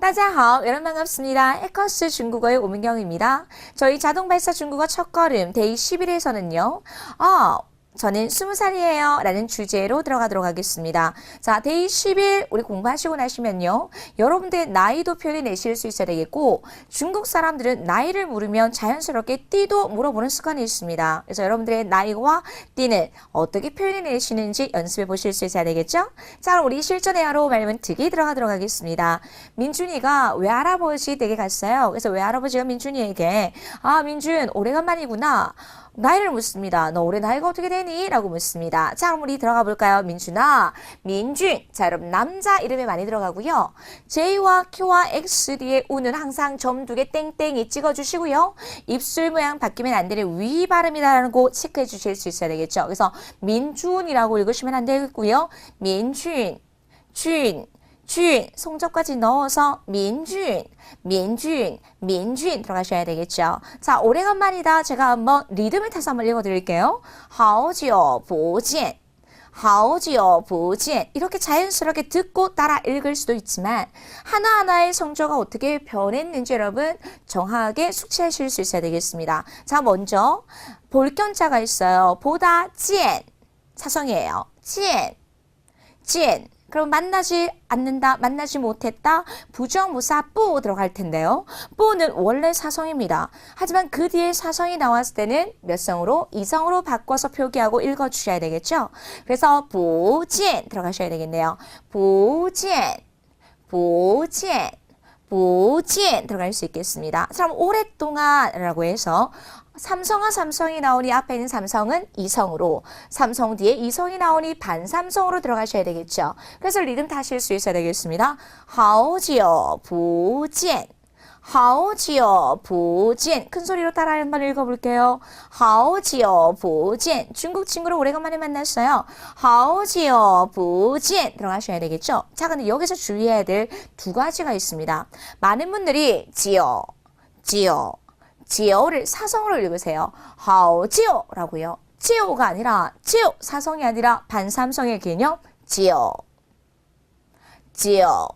大家好, 여러분 반갑습니다. 에커스 중국어의 오민경입니다. 저희 자동발사 중국어 첫걸음 데이 10일에서는요. 아, 저는 20살이에요. 라는 주제로 들어가도록 하겠습니다. 자, 데이 10일 우리 공부하시고 나시면요. 여러분들 나이도 표현해 내실 수 있어야 되겠고 중국 사람들은 나이를 물으면 자연스럽게 띠도 물어보는 습관이 있습니다. 그래서 여러분들의 나이와 띠는 어떻게 표현해 내시는지 연습해 보실 수 있어야 되겠죠? 자, 우리 실전의 하로 말문 특기 들어가도록 하겠습니다. 민준이가 외할아버지 댁에 갔어요. 그래서 외할아버지가 민준이에게 아, 민준 오래간만이구나. 나이를 묻습니다. 너 올해 나이가 어떻게 되니? 라고 묻습니다. 자, 그럼 우리 들어가 볼까요? 민준아, 민준. 자, 여러분 남자 이름에 많이 들어가고요. J와 Q와 X 뒤에 U는 항상 점 두 개 땡땡이 찍어주시고요. 입술 모양 바뀌면 안 되는 위 발음이라는 거 체크해 주실 수 있어야 되겠죠. 그래서 민준이라고 읽으시면 안 되겠고요. 민준, 준, 준, 성적까지 넣어서 민준, 민준, 민준 들어가셔야 되겠죠. 자, 오래간만이다. 제가 한번 리듬을 타서 한번 읽어드릴게요. 好久不见.好久不见. 이렇게 자연스럽게 듣고 따라 읽을 수도 있지만 하나하나의 성조가 어떻게 변했는지 여러분 정확하게 숙지하실 수 있어야 되겠습니다. 자, 먼저 볼견자가 있어요. 보다 见 사성이에요. 见 찐. 그럼 만나지 않는다, 만나지 못했다, 부정무사 뿌 들어갈 텐데요. 뿌는 원래 사성입니다. 하지만 그 뒤에 사성이 나왔을 때는 몇 성으로? 이성으로 바꿔서 표기하고 읽어주셔야 되겠죠. 그래서 부진 들어가셔야 되겠네요. 부진, 부진, 부진 들어갈 수 있겠습니다. 그럼 오랫동안이라고 해서 삼성은 삼성이 나오니 앞에 있는 삼성은 이성으로 삼성 뒤에 이성이 나오니 반삼성으로 들어가셔야 되겠죠. 그래서 리듬 타실 수 있어야 되겠습니다. 하오지요 보젠 하오지요 보젠 큰 소리로 따라 한번 읽어볼게요. 하오지요 보젠 중국 친구를 오래간만에 만났어요. 하오지요 보젠 들어가셔야 되겠죠. 자 근데 여기서 주의해야 될 두 가지가 있습니다. 많은 분들이 지요 지요 지오를 사성으로 읽으세요. 好지오라고요. 지오가 아니라 지오 사성이 아니라 반삼성의 개념 지오, 지오.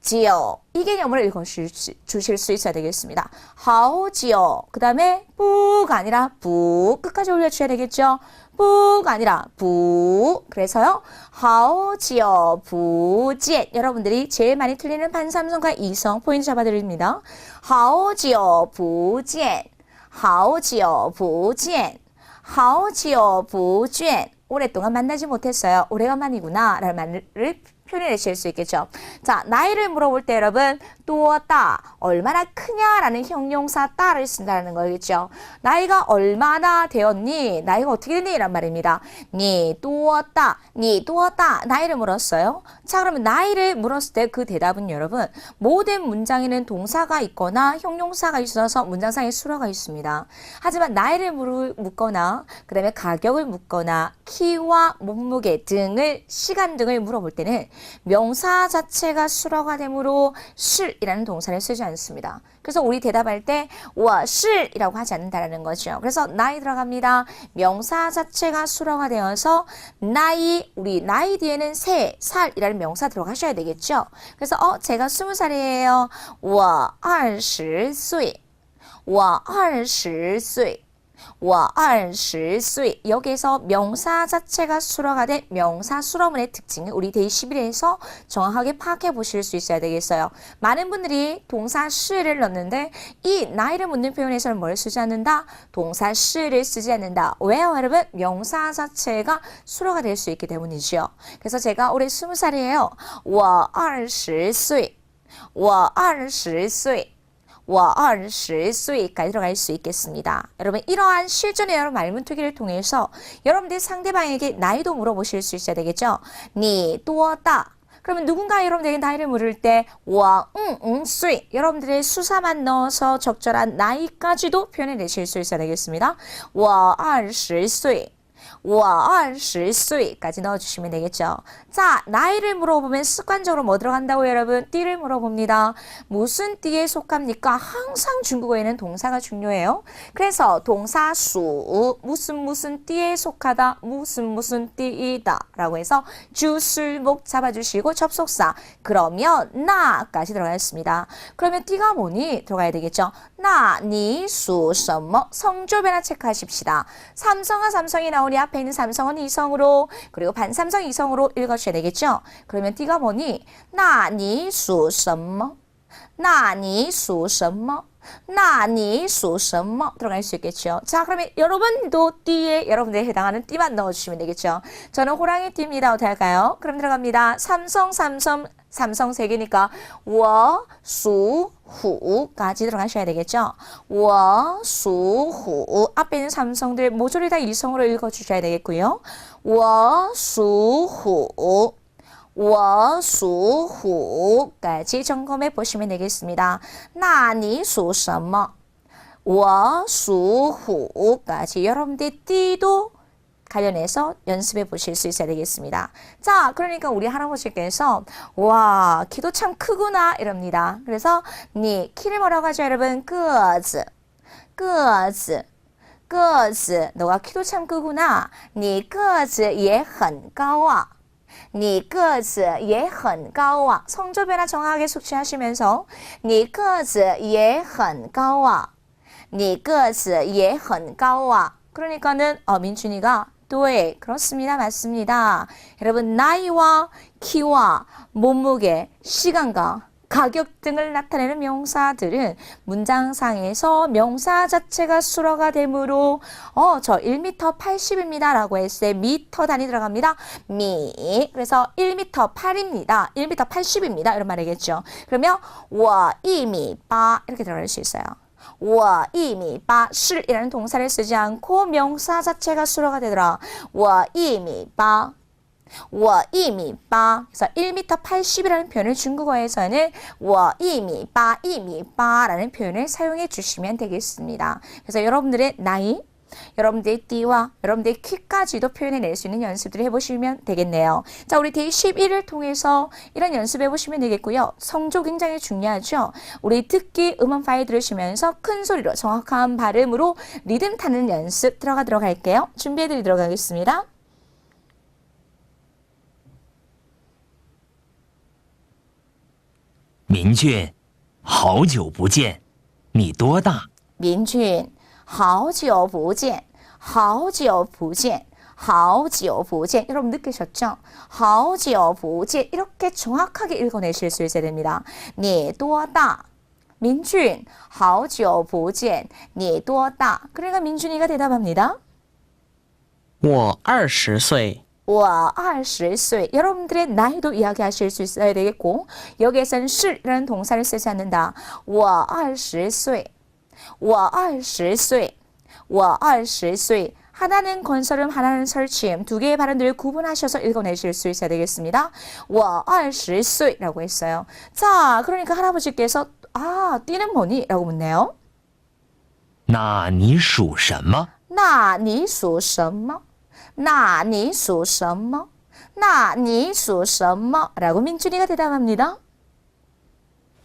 지오 이 개념을 읽어주실 수 있어야 되겠습니다. 하오지오 그 다음에 뿌가 아니라 부 끝까지 올려주셔야 되겠죠. 뿌가 아니라 부 그래서요. 하오지오 부지엔 여러분들이 제일 많이 틀리는 반삼성과 이성 포인트 잡아드립니다. 하오지오 부지엔 하오지오 부지엔 하오지오 부지엔 오랫동안 만나지 못했어요. 오래간만이구나 라는 말을 표현해내실 수 있겠죠. 자, 나이를 물어볼 때 여러분 또따 얼마나 크냐라는 형용사 따를 쓴다는 거겠죠. 나이가 얼마나 되었니? 나이가 어떻게 됐니? 란 말입니다. 니 또따, 니 또따 나이를 물었어요. 자, 그러면 나이를 물었을 때 그 대답은 여러분 모든 문장에는 동사가 있거나 형용사가 있어서 문장상에 수로가 있습니다. 하지만 나이를 묻거나 그 다음에 가격을 묻거나 키와 몸무게 등을 시간 등을 물어볼 때는 명사 자체가 수로가 되므로 실이라는 동사를 쓰지 않습니다. 그래서 우리 대답할 때 워실이라고 하지 않는다라는 거죠. 그래서 나이 들어갑니다. 명사 자체가 수로가 되어서 나이 우리 나이 뒤에는 세, 살이라는 명사 들어가셔야 되겠죠. 그래서 어 제가 스무 살이에요. 我二十岁.我二十岁. 我二十岁 여기서 명사 자체가 수로가 된 명사 수로문의 특징을 우리 데이 11에서 정확하게 파악해 보실 수 있어야 되겠어요. 많은 분들이 동사 시를 넣는데 이 나이를 묻는 표현에서는 뭘 쓰지 않는다? 동사 시를 쓰지 않는다. 왜요, 여러분? 명사 자체가 수로가 될 수 있기 때문이죠. 그래서 제가 올해 20살이에요. 我二十岁.我二十岁. 我20岁까지 들어갈 수 있겠습니다. 여러분 이러한 실전의 여러 말문투기를 통해서 여러분들 상대방에게 나이도 물어보실 수 있어야 되겠죠. 니 또다 그러면 누군가 여러분들에게 나이를 물을 때 와, 응, 응, 수이 여러분들의 수사만 넣어서 적절한 나이까지도 표현해 내실 수 있어야 되겠습니다. 我20岁 我20岁까지 넣어주시면 되겠죠. 자, 나이를 물어보면 습관적으로 뭐 들어간다고 여러분? 띠를 물어봅니다. 무슨 띠에 속합니까? 항상 중국어에는 동사가 중요해요. 그래서 동사 수 무슨 무슨 띠에 속하다 무슨 무슨 띠이다 라고 해서 주술목 잡아주시고 접속사 그러면 나까지 들어가겠습니다. 그러면 띠가 뭐니? 들어가야 되겠죠. 나, 니, 수, 什么 성조 변화 체크하십시다. 삼성과 삼성이 나오니 앞에 있는 삼성은 이성으로 그리고 반삼성 이성으로 읽어주셔야 되겠죠. 그러면 띠가 뭐니? 나, 니, 수, 什么那你属什么?那你属什么? 들어갈 수 있겠죠. 자, 그러면 여러분도 띠에 여러분들에 해당하는 띠만 넣어주시면 되겠죠. 저는 호랑이 띠입니다. 어떻게 할까요? 그럼 들어갑니다. 삼성, 삼성, 삼성 세 개니까 워, 수, 후까지 들어가셔야 되겠죠. 워, 수, 후 앞에 있는 삼성들 모조리 다 일성으로 읽어주셔야 되겠고요. 워, 수, 후 워수후까지 점검해 보시면 되겠습니다. 나니 수什么? 워수후까지 여러분들 띠도 관련해서 연습해 보실 수 있어야 되겠습니다. 자, 그러니까 우리 할아버지께서 와, 키도 참 크구나 이럽니다. 그래서 니 키를 뭐라고 하죠, 여러분? 个子,个子,个子. 너가 키도 참 크구나. 你个子也很高啊.你个子也很高啊. 성조 변화 정확하게 숙지하시면서 你个子也很高啊.你个子也很高啊. 그러니까는 어, 민준이가 对, 그렇습니다. 맞습니다. 여러분 나이와 키와 몸무게, 시간과 가격 등을 나타내는 명사들은 문장상에서 명사 자체가 수로가 되므로 어, 저 1m 80입니다. 라고 했을 때 미터 단위 들어갑니다. 미. 그래서 1m 8입니다. 1m 80입니다. 이런 말이겠죠. 그러면 我 1m 8 이렇게 들어갈 수 있어요. 我 1m 8 실이라는 동사를 쓰지 않고 명사 자체가 수로가 되더라. 我 1m 8我 1m 8 그래서 1m 80이라는 표현을 중국어에서는 我 1m 8, 1m 8라는 표현을 사용해 주시면 되겠습니다. 그래서 여러분들의 나이, 여러분들의 띠와 여러분들의 키까지도 표현해낼 수 있는 연습들을 해보시면 되겠네요. 자, 우리 데이 11을 통해서 이런 연습해보시면 되겠고요. 성조 굉장히 중요하죠. 우리 듣기 음원 파일 들으시면서 큰 소리로 정확한 발음으로 리듬 타는 연습 들어가도록 할게요. 준비해드리도록 하겠습니다. 明俊，好久不见，你多大？民俊， 好久不见，好久不见，好久不见. 여러분 느끼셨죠? 好久不见 이렇게 정확하게 읽어내실 수 있어야 됩니다. 你多大? 민준, 好久不见,你多大? 그러니까 민준이가 대답합니다. 我二十岁，我二十岁. 여러분들의 나이도 이야기하실 수 있어야 되겠고 여기에서는 是라는 동사를 쓰지 않는다. 我二十岁. 我二十岁.我二十岁. 하나는 건설음, 하나는 설치음 두 개의 발음들을 구분하셔서 읽어내실 수 있어야 되겠습니다. 我二十岁라고 했어요. 자, 그러니까 할아버지께서 아, 띠는 뭐니? 라고 묻네요. 那你属什么？那你属什么?那你属什么?那你属什么? 라고 민준이가 대답합니다.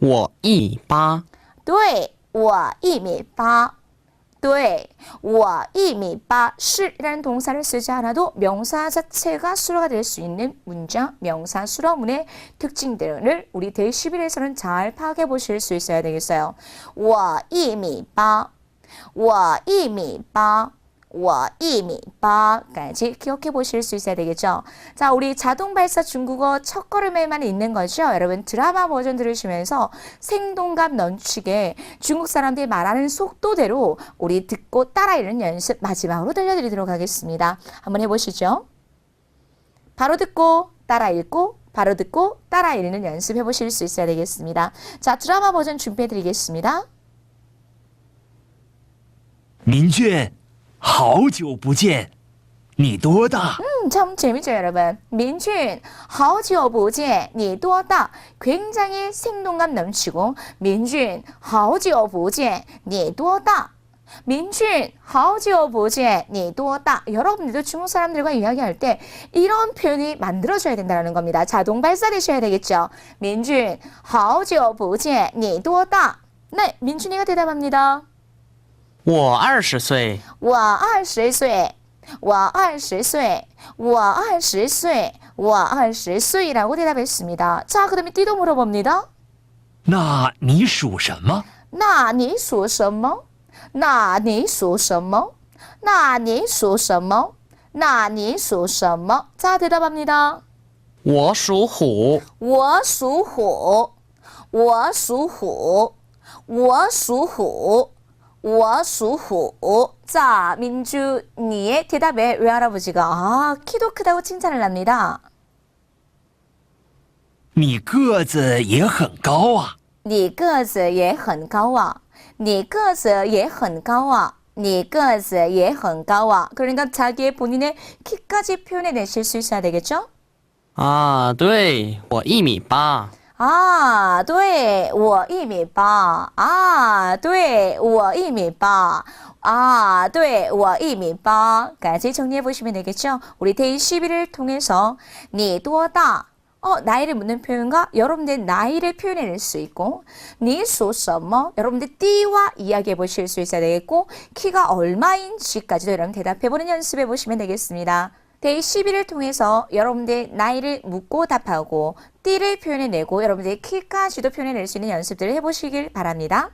我一八，对我一米八，对我一米八是라는 동사를 쓰지 않아도 명사 자체가 수로가 될 수 있는 문장, 명사 수로문의 특징들을 우리 데이 11에서는 잘 파악해 보실 수 있어야 되겠어요. 我一米八，我一米八。 我 1미 8까지 기억해 보실 수 있어야 되겠죠. 자, 우리 자동 발사 중국어 첫 걸음에만 있는 거죠. 여러분 드라마 버전 들으시면서 생동감 넘치게 중국 사람들이 말하는 속도대로 우리 듣고 따라 읽는 연습 마지막으로 들려드리도록 하겠습니다. 한번 해보시죠. 바로 듣고 따라 읽고 바로 듣고 따라 읽는 연습해 보실 수 있어야 되겠습니다. 자, 드라마 버전 준비해 드리겠습니다. 明俊， 好久不见，你多大？ 음, 참 재밌죠, 여러분. 민준, 好久不见,你多大? 굉장히 생동감 넘치고 민준, 好久不见,你多大? 민준, 好久不见,你多大? 여러분들도 중국 사람들과 이야기할 때 이런 표현이 만들어져야 된다는 겁니다. 자동 발사되셔야 되겠죠. 민준, 好久不见,你多大? 네, 민준이가 대답합니다. 我二十岁，我二十岁，我二十岁，我二十岁，我二十岁라고 대답했습니다. 자, 그 다음에 띠도 물어봅니다. 那你属什么？那你属什么？那你属什么？那你属什么？那你属什么？ 자, 대답합니다. 我属虎，我属虎，我属虎，我属虎， 我属虎. 자, 민준이의 대답에 외할아버지가 아, 키도 크다고 칭찬을 합니다. 你个子也很高啊！你个子也很高啊.你个子也很高啊.你个子也很高啊. 그러니까 자기의 본인의 키까지 표현해 내실 수 있어야 되겠죠? 啊，对我一米八， 啊，对我一米八啊，对我一米八啊，对我一米八 까지 정리해 보시면 되겠죠? 우리 데이 11을 통해서 你多大 어, 나이를 묻는 표현과 여러분들 나이를 표현해낼 수 있고 你属什么 여러분들 띠와 이야기해 보실 수 있어야 되겠고 키가 얼마인지까지도 여러분 대답해보는 연습해 보시면 되겠습니다. 데이 11을 통해서 여러분들 나이를 묻고 답하고 띠를 표현해내고 여러분들의 키까지도 표현해낼 수 있는 연습들을 해보시길 바랍니다.